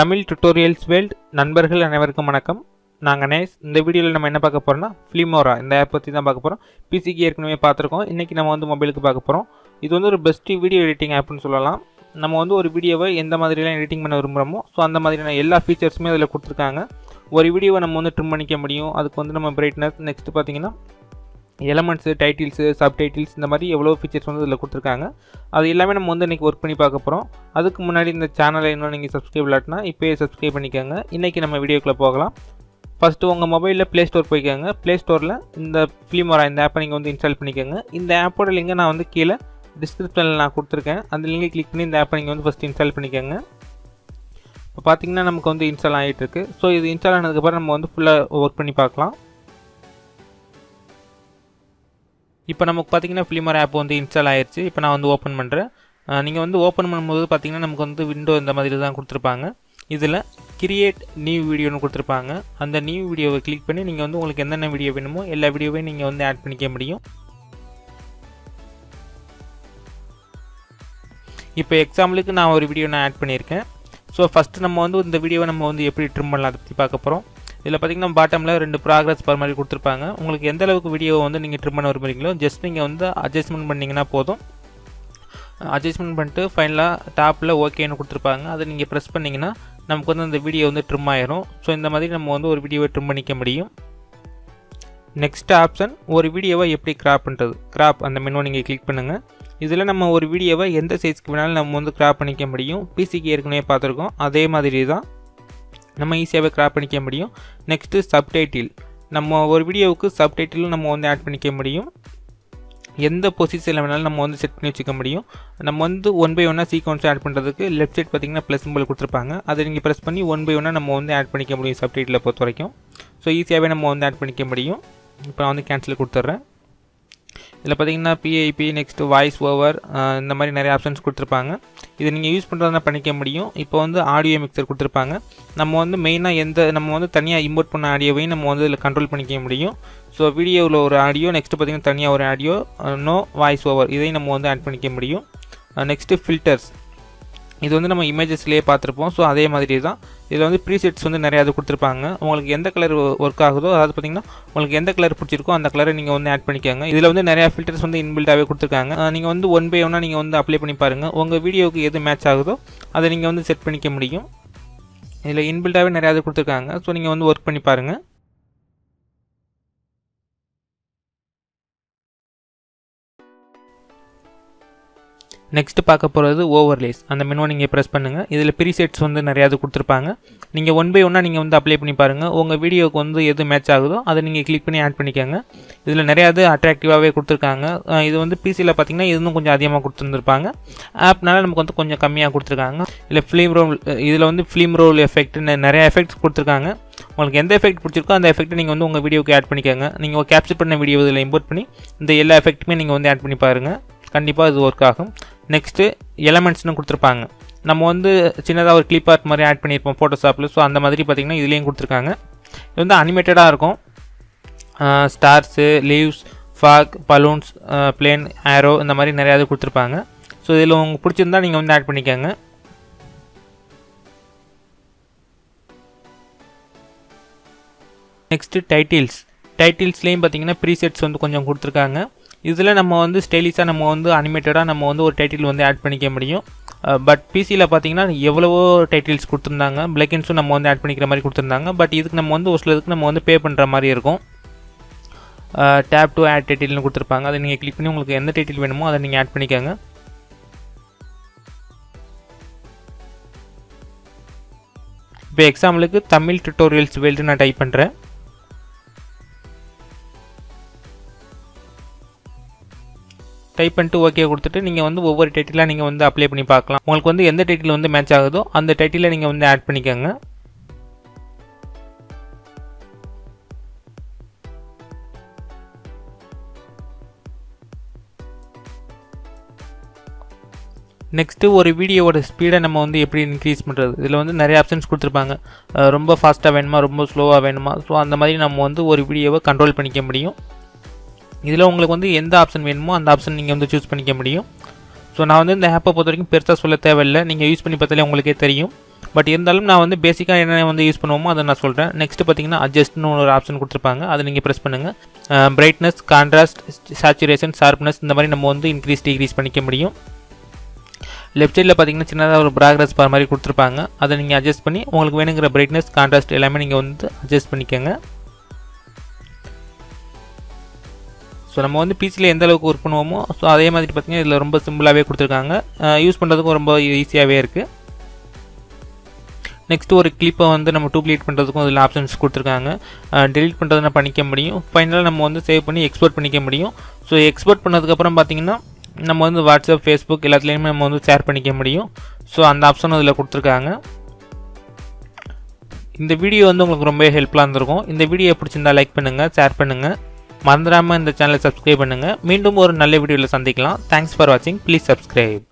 Tamil tutorials world நண்பர்கள் அனைவருக்கும் வணக்கம். நாங்கள் நேஸ் இந்த வீடியோவில் நம்ம என்ன பார்க்க போகிறோம்னா ஃபிலிமோரா இந்த ஆப் பற்றி தான் பார்க்க போகிறோம் பிசிக்கு ஏற்கனவே பார்த்துருக்கோம். இன்றைக்கி நம்ம வந்து மொபைலுக்கு பார்க்க போகிறோம் இது வந்து ஒரு பெஸ்ட்டு வீடியோ எடிட்டிங் ஆப்னு சொல்லலாம். நம்ம வந்து ஒரு வீடியோவை எந்த மாதிரிலாம் எடிட்டிங் பண்ண விரும்புகிறோமோ ஸோ அந்த மாதிரியான எல்லா ஃபீச்சர்ஸுமே அதில் கொடுத்துருக்காங்க. ஒரு வீடியோவை நம்ம வந்து ட்ரிம் பண்ணிக்க முடியும். அதுக்கு வந்து நம்ம பிரைட்னஸ் நெக்ஸ்ட் பார்த்தீங்கன்னா எலமெண்ட்ஸு டைட்டில்ஸு சப் டைட்டில்ஸ் இந்த மாதிரி எவ்வளோ ஃபீச்சர்ஸ் வந்து இதில் கொடுத்துருக்காங்க. அது எல்லாமே நம்ம வந்து இன்றைக்கி ஒர்க் பண்ணி பார்க்க போகிறோம் அதுக்கு முன்னாடி இந்த சேனலை இன்னும் நீங்கள் சப்ஸ்கிரைப் இல்லாட்டினா இப்போயே சப்ஸ்கிரைப் பண்ணிக்கோங்க. இன்றைக்கி நம்ம வீடியோக்குள்ளே போகலாம். ஃபஸ்ட்டு உங்கள் மொபைலில் ப்ளே ஸ்டோர் போய்க்கோங்க. ப்ளே ஸ்டோரில் இந்த ஃபிலிமோரா இந்த ஆப்பை நீங்கள் வந்து இன்ஸ்டால் பண்ணிக்கோங்க. இந்த ஆப்போட லிங்கை நான் வந்து கீழே டிஸ்கிரிப்ஷனில் நான் கொடுத்துருக்கேன். அந்த லிங்கை கிளிக் பண்ணி இந்த ஆப்பை நீங்கள் வந்து ஃபஸ்ட்டு இன்ஸ்டால் பண்ணிக்கோங்க. இப்போ பார்த்தீங்கன்னா நமக்கு வந்து இன்ஸ்டால் ஆகிட்டு இருக்கு ஸோ இது இன்ஸ்டால் ஆனதுக்கப்புறம் நம்ம வந்து ஃபுல்லாக ஒர்க் பண்ணி பார்க்கலாம். இப்போ நமக்கு பார்த்தீங்கன்னா ஃபிலிமர் ஆப் வந்து இன்ஸ்டால் ஆயிடுச்சு இப்போ நான் வந்து ஓப்பன் பண்ணுறேன் நீங்கள் வந்து ஓப்பன் பண்ணும்போது பார்த்தீங்கன்னா நமக்கு வந்து விண்டோ இந்த மாதிரி தான் கொடுத்துருப்பாங்க. இதில் கிரியேட் நியூ வீடியோன்னு கொடுத்துருப்பாங்க. அந்த நியூ வீடியோவை கிளிக் பண்ணி நீங்கள் வந்து உங்களுக்கு என்னென்ன வீடியோ வேணுமோ எல்லா வீடியோவையும் நீங்கள் வந்து ஆட் பண்ணிக்க முடியும். இப்போ எக்ஸாம்பிளுக்கு நான் ஒரு வீடியோ நான் ஆட் பண்ணியிருக்கேன். ஸோ ஃபஸ்ட்டு நம்ம வந்து இந்த வீடியோவை நம்ம வந்து எப்படி ட்ரிம் பண்ணலாம் அதை பற்றி பார்க்க போகிறோம் இதில் பார்த்தீங்கன்னா பாட்டமில் ரெண்டு ப்ராக்ரஸ் பர் மாதிரி கொடுத்துருப்பாங்க. உங்களுக்கு எந்த அளவுக்கு வீடியோவை வந்து நீங்கள் ட்ரிம் பண்ண விரும்புறீங்களோ ஜஸ்ட் நீங்கள் வந்து அட்ஜஸ்ட்மெண்ட் பண்ணிங்கன்னா போதும். அட்ஜஸ்ட்மெண்ட் பண்ணிட்டு ஃபைனலாக டாப்பில் ஓகேன்னு கொடுத்துருப்பாங்க. அதை நீங்கள் ப்ரெஸ் பண்ணிங்கன்னா நமக்கு வந்து அந்த வீடியோ வந்து ட்ரிம் ஆயிரும். ஸோ இந்த மாதிரி நம்ம வந்து ஒரு வீடியோவை ட்ரிம் பண்ணிக்க முடியும். நெக்ஸ்ட் ஆப்ஷன் ஒரு வீடியோவை எப்படி கிராப் பண்ணுறது கிராப் அந்த மெனுவை நீங்கள் கிளிக் பண்ணுங்கள் இதில் நம்ம ஒரு வீடியோவை எந்த சைஸ்க்கு வேணாலும் நம்ம வந்து கிராப் பண்ணிக்க முடியும். பிசிக்கு ஏற்கனவே பார்த்துருக்கோம். அதே மாதிரி தான். நம்ம ஈஸியாகவே கிராப் பண்ணிக்க முடியும். நெக்ஸ்ட்டு சப்டைட்டில் நம்ம ஒரு வீடியோவுக்கு சப்டைட்டிலும் நம்ம வந்து ஆட் பண்ணிக்க முடியும். எந்த பொசிஷனில் வேணாலும் நம்ம வந்து செட் பண்ணி வச்சுக்க முடியும். நம்ம வந்து ஒன் பை ஒன்னாக சீக்வன்ஸ் ஆட் பண்ணுறதுக்கு லெஃப்ட் சைட் பார்த்திங்கன்னா ப்ளஸ் சிம்பிள் கொடுத்துருப்பாங்க. அதை நீங்கள் ப்ரெஸ் பண்ணி ஒன் பை ஒன்னாக நம்ம வந்து ஆட் பண்ணிக்க முடியும் சப்டைட்டில் பொறுத்த வரைக்கும் ஸோ ஈஸியாகவே நம்ம வந்து ஆட் பண்ணிக்க முடியும். இப்போ நான் வந்து கேன்சல் கொடுத்துட்றேன் இதில் பார்த்தீங்கன்னா பிஐபி நெக்ஸ்ட்டு வாய்ஸ் ஓவர் இந்த மாதிரி நிறைய ஆப்ஷன்ஸ் கொடுத்துருப்பாங்க. இதை நீங்கள் யூஸ் பண்ணுறதுனா பண்ணிக்க முடியும். இப்போ வந்து ஆடியோ மிக்சர் கொடுத்துருப்பாங்க. நம்ம வந்து மெயினாக எந்த நம்ம வந்து தனியாக இம்போர்ட் பண்ண ஆடியோவையும் நம்ம வந்து இதில் கண்ட்ரோல் பண்ணிக்க முடியும். ஸோ வீடியோவில் ஒரு ஆடியோ நெக்ஸ்ட்டு பார்த்தீங்கன்னா தனியாக ஒரு ஆடியோ நோ வாய்ஸ் ஓவர் இதையும் நம்ம வந்து ஆட் பண்ணிக்க முடியும். நெக்ஸ்ட்டு ஃபில்டர்ஸ் இது வந்து நம்ம இமேஜஸ்லேயே பார்த்துருப்போம். ஸோ அதே மாதிரி தான் இதில் வந்து ப்ரீசெட்ஸ் வந்து நிறையா இது கொடுத்துருப்பாங்க. உங்களுக்கு எந்த கலர் ஒர்க் ஆகுதோ அதாவது பார்த்தீங்கன்னா உங்களுக்கு எந்த கலர் பிடிச்சிருக்கோ அந்த கலரை நீங்கள் வந்து ஆட் பண்ணிக்கோங்க. இதில் வந்து நிறையா ஃபில்டர்ஸ் வந்து இன்பில்டாகவே கொடுத்துருக்காங்க. நீங்கள் வந்து ஒன் பை ஒன்னாக நீங்கள் வந்து அப்ளை பண்ணி பாருங்கள் உங்கள் வீடியோவுக்கு எது மேட்ச் ஆகுதோ அதை நீங்கள் வந்து செட் பண்ணிக்க முடியும். இதில் இன்பில்டாகவே நிறையா இது கொடுத்துருக்காங்க. ஸோ நீங்கள் வந்து ஒர்க் பண்ணி பாருங்கள் நெக்ஸ்ட் பார்க்க போகிறது ஓவர்லேஸ் அந்த மெனுவை நீங்கள் ப்ரெஸ் பண்ணுங்கள் இதில் ப்ரீசெட்ஸ் வந்து நிறையாது கொடுத்துருப்பாங்க. நீங்கள் ஒன் பை ஒன்னாக நீங்கள் வந்து அப்ளை பண்ணி பாருங்கள் உங்கள் வீடியோவுக்கு வந்து எது மேட்ச் ஆகுதோ அதை நீங்கள் கிளிக் பண்ணி ஆட் பண்ணிக்கோங்க. இதில் நிறையா இது அட்ராக்டிவாகவே கொடுத்துருக்காங்க. இது வந்து பிசியில் பார்த்தீங்கன்னா இதுவும் இன்னும் கொஞ்சம் அதிகமாக கொடுத்துருந்துருப்பாங்க. ஆப்னால நமக்கு வந்து கொஞ்சம் கம்மியாக கொடுத்துருக்காங்க. இல்லை ஃபிலிம் ரோல் இதில் வந்து ஃபிலிம் ரோல் எஃபெக்ட்னு நிறைய எஃபெக்ட்ஸ் கொடுத்துருக்காங்க. உங்களுக்கு எந்த எஃபெக்ட் பிடிச்சிருக்கோ அந்த எஃபெக்ட்டை நீங்கள் வந்து உங்கள் வீடியோக்கு ஆட் பண்ணிக்கோங்க. நீங்கள் கேப்சர் பண்ண வீடியோ இதில் இம்போர்ட் பண்ணி இந்த எல்லா எஃபெக்ட்டுமே நீங்கள் வந்து ஆட் பண்ணி பாருங்கள் கண்டிப்பாக இது ஒர்க் ஆகும். நெக்ஸ்ட்டு எலமெண்ட்ஸ்னு கொடுத்துருப்பாங்க. நம்ம வந்து சின்னதாக ஒரு கிளிப் ஆர்ட் மாதிரி ஆட் பண்ணியிருப்போம் ஃபோட்டோஷாப்பில் ஸோ அந்த மாதிரி பார்த்திங்கன்னா இதுலேயும் கொடுத்துருக்காங்க. இது வந்து அனிமேட்டடாக இருக்கும். Stars leaves fog balloons plane arrow இந்த மாதிரி நிறையா இது கொடுத்துருப்பாங்க. ஸோ இதில் உங்களுக்கு பிடிச்சிருந்தா நீங்கள் வந்து ஆட் பண்ணிக்கோங்க. நெக்ஸ்ட்டு டைட்டில்ஸ் டைட்டில்ஸ்லேயும் பார்த்தீங்கன்னா ப்ரீசெட்ஸ் வந்து கொஞ்சம் கொடுத்துருக்காங்க. இதில் நம்ம வந்து ஸ்டைலிஷாக நம்ம வந்து அனிமேட்டடாக நம்ம வந்து ஒரு டைட்டில் வந்து ஆட் பண்ணிக்க முடியும். பட் பிசியில் பார்த்தீங்கன்னா எவ்வளவோ டைட்டில்ஸ் கொடுத்துருந்தாங்க. பிளக்கின்ஸும் நம்ம வந்து ஆட் பண்ணிக்கிற மாதிரி கொடுத்துருந்தாங்க. பட் இதுக்கு நம்ம வந்து ஒரு சிலதுக்கு நம்ம வந்து பே பண்ணுற மாதிரி இருக்கும். டேப் டு ஆட் டைட்டில்னு கொடுத்துருப்பாங்க. அதை நீங்கள் கிளிக் பண்ணி உங்களுக்கு எந்த டைட்டில் வேணுமோ அதை நீங்கள் ஆட் பண்ணிக்கோங்க. இப்போ எக்ஸாம்பிளுக்கு தமிழ் டுட்டோரியல்ஸ் வேல்டு நான் டைப் பண்ணுறேன் டைப் பண்ணிட்டு ஓகே கொடுத்துட்டு நீங்கள் வந்து ஒவ்வொரு டைட்டிலாக நீங்கள் வந்து அப்ளை பண்ணி பார்க்கலாம். உங்களுக்கு வந்து எந்த டைட்டில் வந்து மேட்ச் ஆகுதோ அந்த டைட்டிலை நீங்கள் வந்து ஆட் பண்ணிக்கோங்க. நெக்ஸ்ட்டு ஒரு வீடியோவோட ஸ்பீடை நம்ம வந்து எப்படி இன்க்ரீஸ் பண்ணுறது இதில் வந்து நிறைய ஆப்ஷன்ஸ் கொடுத்துருப்பாங்க. ரொம்ப ஃபாஸ்ட்டாக வேணுமா? ரொம்ப ஸ்லோவாக வேணுமா? ஸோ அந்த மாதிரி நம்ம வந்து ஒரு வீடியோவை கண்ட்ரோல் பண்ணிக்க முடியும். இதில் உங்களுக்கு வந்து எந்த ஆப்ஷன் வேணுமோ அந்த ஆப்ஷன் நீங்கள் வந்து சூஸ் பண்ணிக்க முடியும். ஸோ நான் வந்து இந்த ஆப்பை பொறுத்த வரைக்கும் பெருசாக சொல்ல தேவையில்லை. நீங்கள் யூஸ் பண்ணி பார்த்தாலே உங்களுக்கே தெரியும். பட் இருந்தாலும் நான் வந்து பேசிக்காக என்ன வந்து யூஸ் பண்ணுவோமோ அதை நான் சொல்கிறேன் நெக்ஸ்ட் பார்த்தீங்கன்னா அட்ஜஸ்ட்னு ஒரு ஆப்ஷன் கொடுத்துருப்பாங்க. அதை நீங்கள் ப்ரெஸ் பண்ணுங்கள் பிரைட்னஸ் கான்ட்ராஸ்ட் சேச்சுரேஷன் ஷார்ப்னஸ் இந்த மாதிரி நம்ம வந்து இன்க்ரீஸ் டிக்ரீஸ் பண்ணிக்க முடியும். லெஃப்ட் சைடில் பார்த்தீங்கன்னா சின்னதாக ஒரு ப்ராக்ரஸ் பார் மாதிரி கொடுத்துருப்பாங்க. அதை நீங்கள் அட்ஜஸ்ட் பண்ணி உங்களுக்கு வேணுங்கிற பிரைட்னஸ் கான்ட்ராஸ்ட் எல்லாமே நீங்கள் வந்து அட்ஜஸ்ட் பண்ணிக்கோங்க. ஸோ நம்ம வந்து பிசியில் எந்த அளவுக்கு ஒர்க் பண்ணுவோமோ ஸோ அதே மாதிரி பார்த்தீங்கன்னா இதில் ரொம்ப சிம்பிளாகவே கொடுத்துருக்காங்க. யூஸ் பண்ணுறதுக்கும் ரொம்ப e-, ஈஸியாகவே இருக்குது நெக்ஸ்ட் ஒரு கிளிப்பை வந்து நம்ம டூப்ளிகேட் பண்ணுறதுக்கும் இதில் ஆப்ஷன்ஸ் கொடுத்துருக்காங்க. டெலிட் பண்ணுறதுனா பண்ணிக்க முடியும். ஃபைனலாக நம்ம வந்து சேவ் பண்ணி எக்ஸ்போர்ட் பண்ணிக்க முடியும். ஸோ எக்ஸ்போர்ட் பண்ணதுக்கப்புறம் பார்த்தீங்கன்னா நம்ம வந்து வாட்ஸ்அப் ஃபேஸ்புக் எல்லாத்துலேயுமே நம்ம வந்து ஷேர் பண்ணிக்க முடியும். ஸோ அந்த ஆப்ஷனும் இதில் கொடுத்துருக்காங்க. இந்த வீடியோ வந்து உங்களுக்கு ரொம்ப ஹெல்ப்ஃபுல்லாக இருந்திருக்கும். இந்த வீடியோ பிடிச்சிருந்தா லைக் பண்ணுங்கள் ஷேர் பண்ணுங்கள் மறந்துடாமல் இந்த சேனலை சப்ஸ்கிரைப் பண்ணுங்கள் மீண்டும் ஒரு நல்ல வீடியோவில் சந்திக்கலாம். தேங்க்ஸ் ஃபார் வாட்சிங் ப்ளீஸ் சப்ஸ்கிரைப்